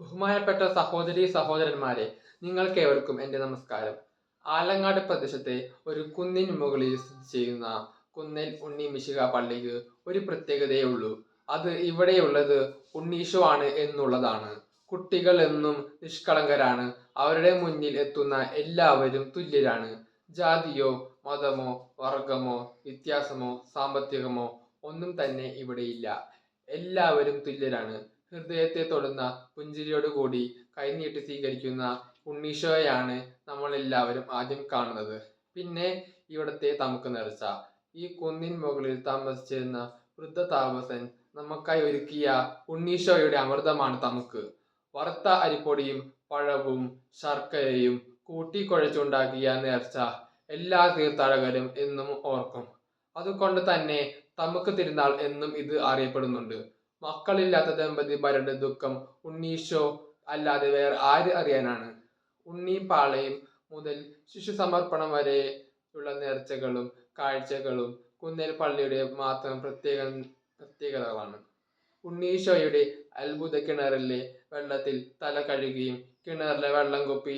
ബഹുമാനപ്പെട്ട സഹോദരി സഹോദരന്മാരെ നിങ്ങൾക്കേവർക്കും എന്റെ നമസ്കാരം. ആലങ്ങാട് പ്രദേശത്തെ ഒരു കുന്നിന് മുകളിൽ സ്ഥിതി ചെയ്യുന്ന കുന്നേൽ ഉണ്ണി മിശിക പള്ളിക്ക് ഒരു പ്രത്യേകതയേ ഉള്ളൂ. അത് ഇവിടെയുള്ളത് ഉണ്ണീഷോ ആണ് എന്നുള്ളതാണ്. കുട്ടികൾ എന്നും നിഷ്കളങ്കരാണ്. അവരുടെ മുന്നിൽ എത്തുന്ന എല്ലാവരും തുല്യരാണ്. ജാതിയോ മതമോ വർഗമോ വ്യത്യാസമോ സാമ്പത്തികമോ ഒന്നും തന്നെ ഇവിടെയില്ല. എല്ലാവരും തുല്യരാണ്. ഹൃദയത്തെ തൊടുന്ന പുഞ്ചിരിയോടുകൂടി കൈനീട്ടി സ്വീകരിക്കുന്ന ഉണ്ണീശോയാണ് നമ്മൾ എല്ലാവരും ആദ്യം കാണുന്നത്. പിന്നെ ഇവിടത്തെ തമുക്ക് നേർച്ച. ഈ കുന്നിൻ മുകളിൽ താമസിച്ചിരുന്ന വൃദ്ധ താമസൻ നമുക്കായി ഒരുക്കിയ ഉണ്ണീശോയുടെ അമൃതമാണ് തമുക്ക്. വറുത്ത അരിപ്പൊടിയും പഴവും ശർക്കരയും കൂട്ടിക്കുഴച്ചുണ്ടാക്കിയ നേർച്ച എല്ലാ തീർത്ഥാടകരും എന്നും ഓർക്കും. അതുകൊണ്ട് തന്നെ തമുക്ക് തിരുനാൾ എന്നും ഇത് അറിയപ്പെടുന്നുണ്ട്. മക്കളില്ലാത്ത ദമ്പതി ദമ്പതിമാരുടെ ദുഃഖം. ഉണ്ണീശോ അല്ലാതെ വേറെ ആര് അറിയാനാണ്? ഉണ്ണിയും പാളയും മുതൽ ശിശു സമർപ്പണം വരെയുള്ള നേർച്ചകളും കാഴ്ചകളും കുന്നേൽ പള്ളിയുടെ മാത്രം പ്രത്യേക പ്രത്യേകതകളാണ്. ഉണ്ണീശോയുടെ അത്ഭുത കിണറിലെ വെള്ളത്തിൽ തല കഴുകിയും കിണറിലെ വെള്ളം കുപ്പി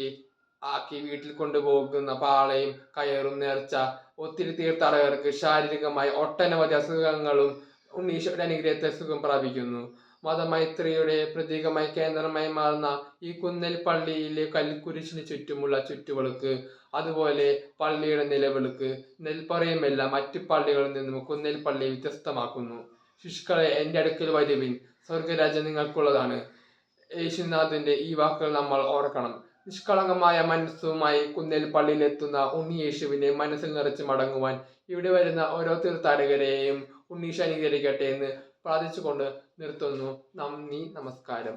ആക്കി വീട്ടിൽ കൊണ്ടുപോകുന്ന പാളയും കയറും നേർച്ച ഒത്തിരി തീർത്ഥാടകർക്ക് ശാരീരികമായി ഒട്ടനവധി അസുഖങ്ങളും ഉണ്ണീശോയുടെ അനുഗ്രഹത്തെ സുഖം പ്രാപിക്കുന്നു. മതമൈത്രിയുടെ പ്രതീകമായി കേന്ദ്രമായി മാറുന്ന ഈ കുന്നൽ പള്ളിയിലെ കൽക്കുരിശിന് ചുറ്റുമുള്ള ചുറ്റുവിളക്ക് അതുപോലെ പള്ളിയുടെ നിലവിളക്ക് നെൽപ്പറയുമെല്ലാം മറ്റു പള്ളികളിൽ നിന്നും കുന്നൽ പള്ളി വ്യത്യസ്തമാക്കുന്നു. ശിശുക്കളെ എന്റെ അടുക്കൽ വരുവിൻ. സ്വർഗരാജ്യം നിങ്ങൾക്കുള്ളതാണ്. യേശുനാഥിന്റെ ഈ വാക്കുകൾ നമ്മൾ ഓർക്കണം. നിഷ്കളങ്കമായ മനസ്സുമായി കുന്നേൽ പള്ളിയിലെത്തുന്ന ഉണ്ണിയേശുവിനെ മനസ്സിൽ നിറച്ച് മടങ്ങുവാൻ ഇവിടെ വരുന്ന ഓരോ തീർത്ഥാടകരെയും ഉണ്ണീഷ് അനുകരിക്കട്ടെ എന്ന് പ്രാർത്ഥിച്ചുകൊണ്ട് നിർത്തുന്നു. നന്ദി നമസ്കാരം.